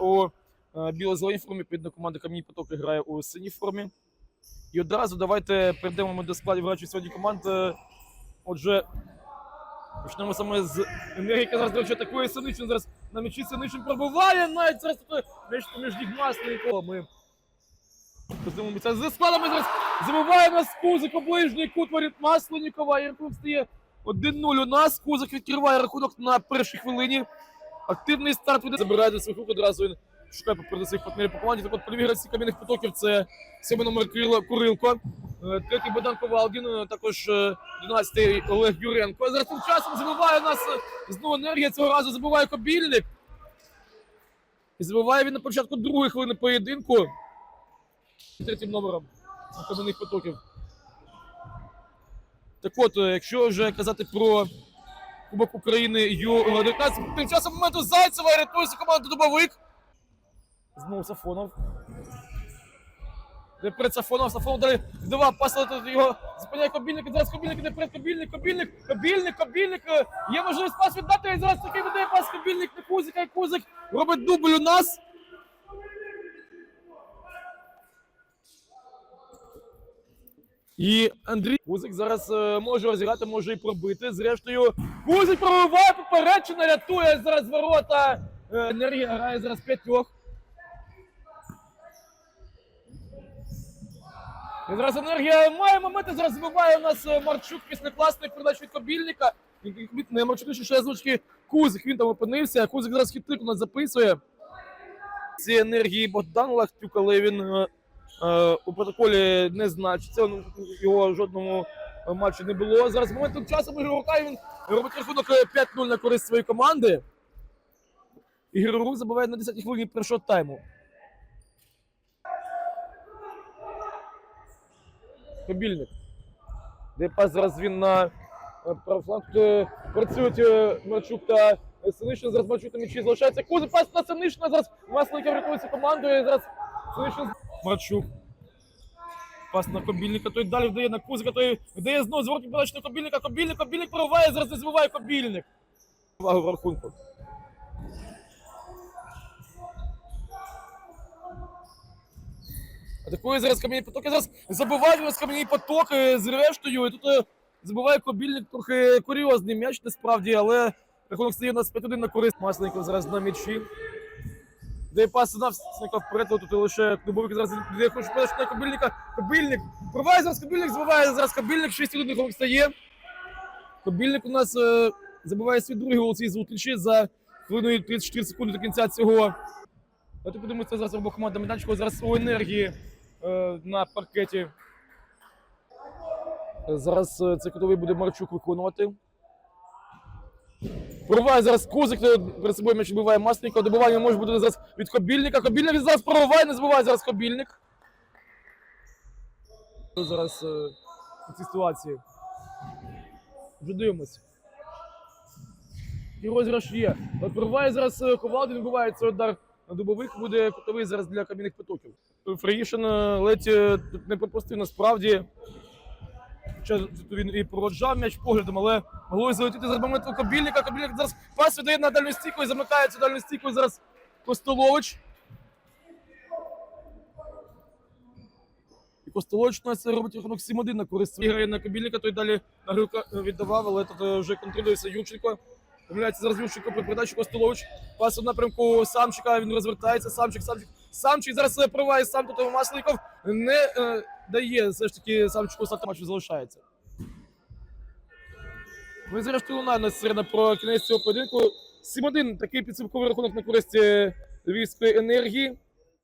У е, біло-зеленій формі підна команда Кам'яні Потоки грає у синій формі. І одразу давайте перейдемо ми до складів граючих сьогодні команд. Отже, почнемо саме з енергії, зараз, до речі, атакує Синишин. Зараз на м'ячі Синишин пробиває, навіть зараз тут м'яч поміж ніг Ми подивимося за складами зараз забиває нас Кузик у ближній кут воріт Масленникова. І рахунок стає 1-0 у нас. Кузик відкриває рахунок на першій хвилині. Активний старт буде забирає до своїх рук одразу він шукає попереду своїх партнерів по команді. Так от лівій гравці кам'яних потоків це сьомий номер Кирило Курилко, е, третій Богдан Ковалдін, е, також е, 11-й Олег Юренко. Зараз тим часом забиває нас е, знову енергія. Цього разу забиває Кобільник. І забиває він на початку другої хвилини поєдинку. Третім номером кам'яних потоків. Так от, е, якщо вже казати про Кубок України Ю-19. Тим часом моменту Зайцева рятується команда Дубовик. Знову Сафонов. Де перед Сафонов, Сафонов далі два паси його зупиняє Кобільник, зараз Кобільник іде перед Кобільник, Кобільник, Кобільник, Кобільник. е, Є можливість пас віддати, і зараз такий видає пас Кобільник на Кузика, і Кузик робить дубль у нас. І Андрій Кузик зараз е, може розіграти, може і пробити. Зрештою, Кузик пробиває поперечина, рятує зараз ворота. Е, енергія грає зараз п'ятьох. І зараз енергія має моменти. Зараз забиває у нас е, Марчук після класної передачі від Кобільника. І- і- від- Не Марчук, ще озвучки Кузик. Він там опинився. Кузик зараз хитрик у нас записує. Ці енергії Богдан Лахтюк, але він е, у протоколі не значиться. Ну, Його в жодному е, матчі не було. Зараз моментом часу ми рука, і він робить рахунок е, 5-0 на користь своєї команди. І Герорук забиває на 10-й хвилині першого тайму. Кобільник. Де пас зараз він на е, правий працюють е, Марчук та е, Синишин. Зараз Марчук на м'ячі залишається. Кузик пас на Синишина. Зараз Масленников рятується командою. Зараз Синишин Марчук. Пас на Кобільника, той далі вдає на Кузика, той вдає знову зворотні подачі на Кобільника. Кобільник, Кобільник прориває, зараз не збиває Кобільник. Увагу в рахунку. Атакує зараз кам'яні потоки. Зараз забиває нас кам'яні потоки з рештою. І тут е, забиває Кобільник трохи курйозний м'яч насправді, але рахунок стає у нас 5-1 на користь. Масленников зараз на м'ячі. Де пас на Масленников вперед, тут лише Дубовик зараз де хоче подачу на Кобільника. Кобільник. Проває зараз Кобільник, збиває зараз Кобільник, 6-1 рахунок стає. Кобільник у нас е, забиває свій другий гол цій зустрічі за хвилину 34 секунди до кінця цього. Давайте подивимося зараз обох команд на майданчику. Зараз у енергії е, на паркеті. Зараз е, цей кутовий буде Марчук виконувати. Прориває зараз Кузик, е, перед собою м'яч вбиває Масленникова. Добивання може бути зараз від Кобільника. Кобільник зараз прориває, не збиває зараз Кобільник. Зараз е, у цій ситуації. Вже дивимося. І розіграш є. От прориває зараз е, Ковалдин, вбиває цей удар на дубових, буде кутовий зараз для кам'яних потоків. Фреїшин е, ледь е, не пропустив насправді. Хоча він і проводжав м'яч поглядом, але могло залетіти за моменту Кобільника. Кобільник зараз пас віддає на дальню стійку і замикається дальню стійку зараз Костолович. І Костолович у нас робить рахунок 7-1 на користь грає на Кобільника, той далі на Грилка е, віддавав, але тут е, вже контролюється Юрченко. Помиляється зараз Юрченко при передачі Костолович. Пас у напрямку Самчика, він розвертається, Самчик, Самчик. Самчик зараз е, проває сам тут Масленников. Не е, дає все ж таки Самчику стати матчу залишається. Ми зрештою лунає нас середина про кінець цього поєдинку. 7-1 такий підсумковий рахунок на користь е, львівської енергії.